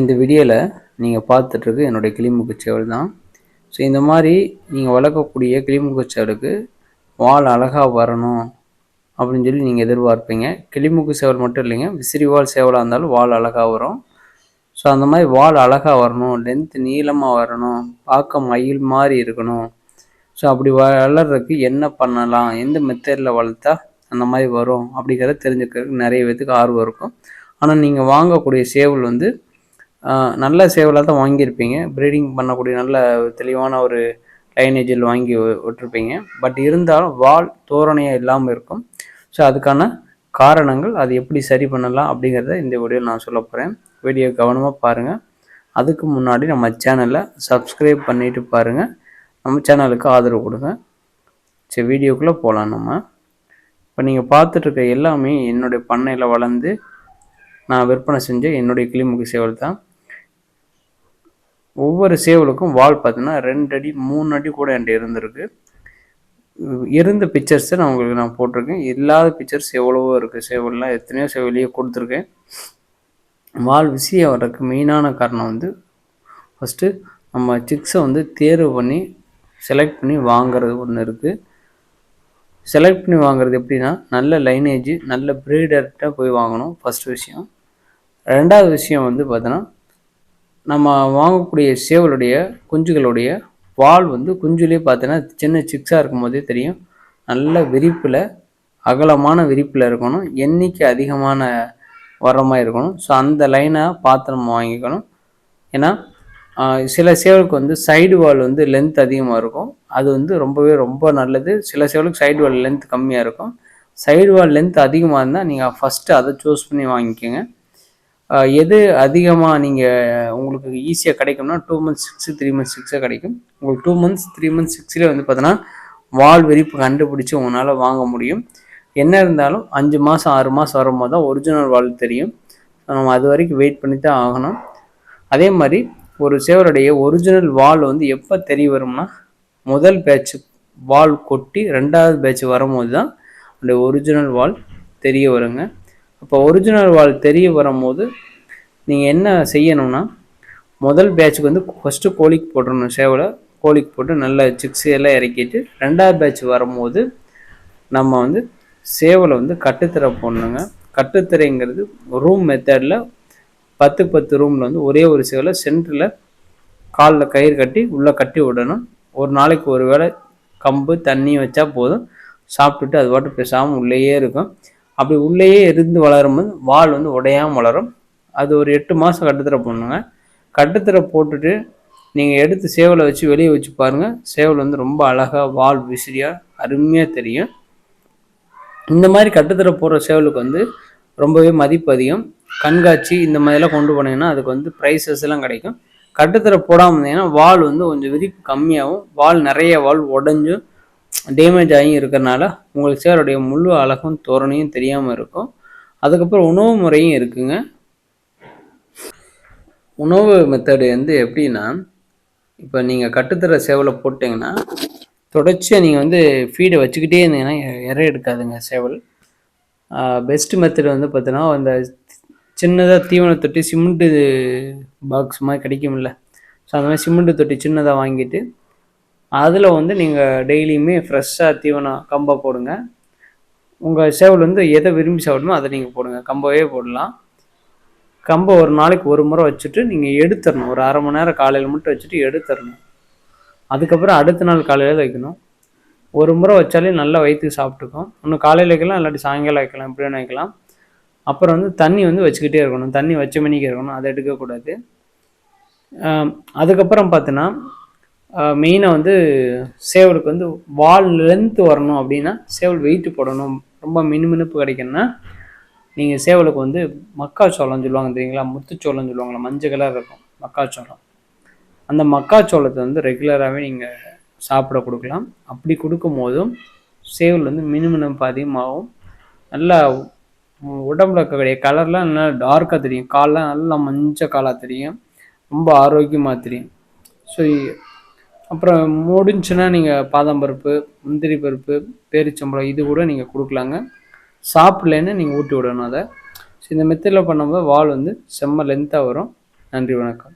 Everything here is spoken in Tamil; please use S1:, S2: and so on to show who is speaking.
S1: இந்த வீடியோவில் நீங்கள் பார்த்துட்ருக்கு என்னுடைய கிளிமுக்கு சேவல் தான். ஸோ இந்த மாதிரி நீங்கள் வளர்க்கக்கூடிய கிளிமுக்கு சேவலுக்கு வால் அழகாக வரணும் அப்படின்னு சொல்லி நீங்கள் எதிர்பார்ப்பீங்க. கிளிமுக்கு சேவல் மட்டும் இல்லைங்க விசிறி வால் சேவலாக இருந்தாலும் வால் அழகாக வரும். ஸோ அந்த மாதிரி வால் அழகாக வரணும் லென்த் நீளமாக வரணும் பார்க்க மயில் மாதிரி இருக்கணும். ஸோ அப்படி வளர்றதுக்கு என்ன பண்ணலாம் எந்த மெத்தடில் வளர்த்தா அந்த மாதிரி வரும் அப்படிங்கிறத தெரிஞ்சுக்கிறதுக்கு நிறைய பேத்துக்கு ஆர்வம் இருக்கும். ஆனால் நீங்கள் வாங்கக்கூடிய சேவல் வந்து நல்ல சேவலாக தான் வாங்கியிருப்பீங்க. ப்ரீடிங் பண்ணக்கூடிய நல்ல தெளிவான ஒரு லைனேஜில் வாங்கி விட்டுருப்பீங்க. பட் இருந்தாலும் வால் தோரணையாக இல்லாமல் இருக்கும். ஸோ அதுக்கான காரணங்கள் அது எப்படி சரி பண்ணலாம் அப்படிங்கிறத இந்த வீடியோவில் நான் சொல்ல போகிறேன் வீடியோ கவனமாக பாருங்கள் அதுக்கு முன்னாடி நம்ம சேனலை சப்ஸ்கிரைப் பண்ணிவிட்டு பாருங்கள் நம்ம சேனலுக்கு ஆதரவு கொடுங்க. சரி வீடியோக்குள்ளே போகலாம் நம்ம. இப்போ நீங்கள் பார்த்துட்ருக்க எல்லாமே என்னுடைய பண்ணையில் வளர்ந்து நான் விற்பனை செஞ்ச என்னுடைய கிளிமுக சேவல் தான். ஒவ்வொரு சேவலுக்கும் வால் பார்த்தீங்கன்னா ரெண்டு அடி மூணு அடி கூட என்கிட்ட இருந்திருக்கு. இருந்த பிக்சர்ஸை நான் உங்களுக்கு நான் போட்டிருக்கேன். இல்லாத பிக்சர்ஸ் எவ்வளவோ இருக்குது சேவல்லாம் எத்தனையோ சேவலையே கொடுத்துருக்கேன். வால் விசி வர்றதுக்கு மெயினான காரணம் வந்து ஃபஸ்ட்டு நம்ம சிக்ஸை வந்து தேர்வு பண்ணி செலக்ட் பண்ணி வாங்கிறது ஒன்று இருக்குது செலக்ட் பண்ணி வாங்குறது எப்படின்னா நல்ல லைனேஜ் நல்ல ப்ரீடர்கிட்ட போய் வாங்கணும் ஃபஸ்ட் விஷயம். ரெண்டாவது விஷயம் வந்து பார்த்தோன்னா நம்ம வாங்கக்கூடிய சேவலுடைய குஞ்சுகளுடைய வால் வந்து குஞ்சுலேயே பார்த்தீங்கன்னா சின்ன சிக்ஸாக இருக்கும் போதே தெரியும். நல்ல விரிப்பில் அகலமான விரிப்பில் இருக்கணும். எண்ணிக்கை அதிகமான வர மாதிரி இருக்கணும். ஸோ அந்த லைனை பார்த்து நம்ம வாங்கிக்கணும். ஏன்னா சில சேவலுக்கு வந்து சைடு வால் வந்து லென்த் அதிகமாக இருக்கும். அது வந்து ரொம்பவே ரொம்ப நல்லது. சில சேவலுக்கு சைடு வால் லென்த் கம்மியாக இருக்கும். சைடு வால் லென்த் அதிகமாக இருந்தால் நீங்கள் ஃபஸ்ட்டு அதை சூஸ் பண்ணி வாங்கிக்கோங்க. எது அதிகமாக நீங்கள் உங்களுக்கு ஈஸியாக கிடைக்கும்னா two months six three months சிக்ஸாக கிடைக்கும். உங்களுக்கு டூ மந்த்ஸ் த்ரீ மந்த்ஸ் சிக்ஸ்லேயே வந்து பார்த்தோன்னா வால் விரிப்பு கண்டுபிடிச்சி உங்களால் வாங்க முடியும். என்ன இருந்தாலும் அஞ்சு மாதம் ஆறு மாதம் வரும்போது தான் ஒரிஜினல் வால் தெரியும். நம்ம அது வரைக்கும் வெயிட் பண்ணி தான் ஆகணும். அதே மாதிரி ஒரு சேவருடைய ஒரிஜினல் வால் வந்து எப்போ தெரிய வரும்னா முதல் பேட்ச் வால் கொட்டி ரெண்டாவது பேட்ச் வரும்போது தான் அந்த ஒரிஜினல் வால் தெரிய வருங்க. இப்போ ஒரிஜினல் வால் தெரிய வரும்போது நீங்கள் என்ன செய்யணும்னா முதல் பேட்சுக்கு வந்து ஃபஸ்ட்டு கோழிக்கு போட்டுடணும் சேவலை கோழிக்கு போட்டு நல்ல சிக்ஸ் எல்லாம் இறக்கிட்டு ரெண்டாவது பேட்ச் வரும்போது நம்ம வந்து சேவலை வந்து கட்டுத்திரை போடணுங்க. கட்டுத்திரைங்கிறது ரூம் மெத்தடில் பத்து பத்து ரூமில் வந்து ஒரே ஒரு சேவலை சென்டரில் காலில் கயிறு கட்டி உள்ளே கட்டி விடணும். ஒரு நாளைக்கு ஒரு வேளை கம்பு தண்ணி வச்சா போதும். சாப்பிட்டுட்டு அது பாட்டு பேசாமல் உள்ளேயே இருக்கும். அப்படி உள்ளேயே இருந்து வளரும்போது வால் வந்து உடையாமல் வளரும். அது ஒரு எட்டு மாதம் கட்டுத்தரை போடணுங்க. கட்டுத்தர போட்டுட்டு நீங்கள் எடுத்து சேவலை வச்சு வெளியே வச்சு பாருங்கள் சேவல் வந்து ரொம்ப அழகாக வால் விசிறியாக அருமையாக தெரியும். இந்த மாதிரி கட்டுத்தர போடுற சேவலுக்கு வந்து ரொம்பவே மதிப்பு அதிகம். கண்காட்சி இந்த மாதிரிலாம் கொண்டு போனீங்கன்னா அதுக்கு வந்து ப்ரைஸஸ் எல்லாம் கிடைக்கும். கட்டுத்தர போடாமல் இருந்தீங்கன்னா வால் வந்து கொஞ்சம் விதிப்பு கம்மியாகவும் வால் நிறைய வால் உடஞ்சும். டேமேஜ் ஆகி இருக்கிறனால உங்களுக்கு சேருடைய முழு அழகும் தோரணையும் தெரியாமல் இருக்கும். அதுக்கப்புறம் உணவு முறையும் இருக்குங்க. உணவு மெத்தடு வந்து எப்படின்னா இப்போ நீங்கள் கட்டுத்தர சேவலை போட்டிங்கன்னா தொடர்ச்சியாக நீங்கள் வந்து ஃபீடை வச்சுக்கிட்டே இருந்தீங்கன்னா இறை எடுக்காதுங்க சேவல். பெஸ்ட் மெத்தட் வந்து பார்த்தீங்கன்னா அந்த சின்னதாக தீவன தொட்டி சிமெண்ட்டு பாக்ஸ் மாதிரி கிடைக்கும்ல. ஸோ அந்த மாதிரி சிமெண்ட்டு தொட்டி சின்னதாக வாங்கிட்டு அதில் வந்து நீங்கள் டெய்லியுமே ஃப்ரெஷ்ஷாக தீவனம் கம்பை போடுங்க. உங்கள் சேவல் வந்து எதை விரும்பி சாப்பிடுமோ அதை நீங்கள் போடுங்க. கம்பவே போடலாம். கம்பை ஒரு நாளைக்கு ஒரு முறை வச்சுட்டு நீங்கள் எடுத்துடணும். ஒரு அரை மணி நேரம் காலையில் மட்டும் வச்சுட்டு எடுத்துடணும். அதுக்கப்புறம் அடுத்த நாள் காலையில் வைக்கணும். ஒரு முறை வச்சாலே நல்லா வயிற்றுக்கு சாப்பிட்டுக்கும். ஒன்று காலையில் வைக்கலாம் இல்லாட்டி சாயங்காலம் வைக்கலாம் எப்படின்னு வைக்கலாம். அப்புறம் வந்து தண்ணி வந்து வச்சுக்கிட்டே இருக்கணும். தண்ணி வச்ச மணிக்கு இருக்கணும். அதை எடுக்கக்கூடாது. அதுக்கப்புறம் பார்த்தீங்கன்னா மெயினாக வந்து சேவலுக்கு வந்து வால் லென்த்து வரணும் அப்படின்னா சேவல் வெயிட்டு போடணும். ரொம்ப மினுமினுப்பு கிடைக்கணும்னா நீங்கள் சேவலுக்கு வந்து மக்காச்சோளம் சொல்லுவாங்க தெரியுங்களா? முத்துச்சோளம் சொல்லுவாங்களா மஞ்சள் கலர் இருக்கும் மக்காச்சோளம். அந்த மக்காச்சோளத்தை வந்து ரெகுலராகவே நீங்கள் சாப்பிட கொடுக்கலாம். அப்படி கொடுக்கும் போதும் சேவல் வந்து மினுமினுப்பு அதிகமாகும். நல்லா உடம்புல இருக்கக்கூடிய கலர்லாம் நல்லா டார்க்காக தெரியும். காலெலாம் நல்லா மஞ்சள் காலாக தெரியும். ரொம்ப ஆரோக்கியமாக தெரியும். ஸோ அப்புறம் முடிஞ்சுன்னா நீங்கள் பாதாம் பருப்பு முந்திரி பருப்பு பேரிச்சம்பழம் இது கூட நீங்கள் கொடுக்கலாங்க. சாப்பிட்லன்னு நீங்கள் ஊட்டி விடணும் அதை. ஸோ இந்த மெத்தடில் பண்ணும்போது வால் வந்து செம்ம லென்த்தாக வரும். நன்றி வணக்கம்.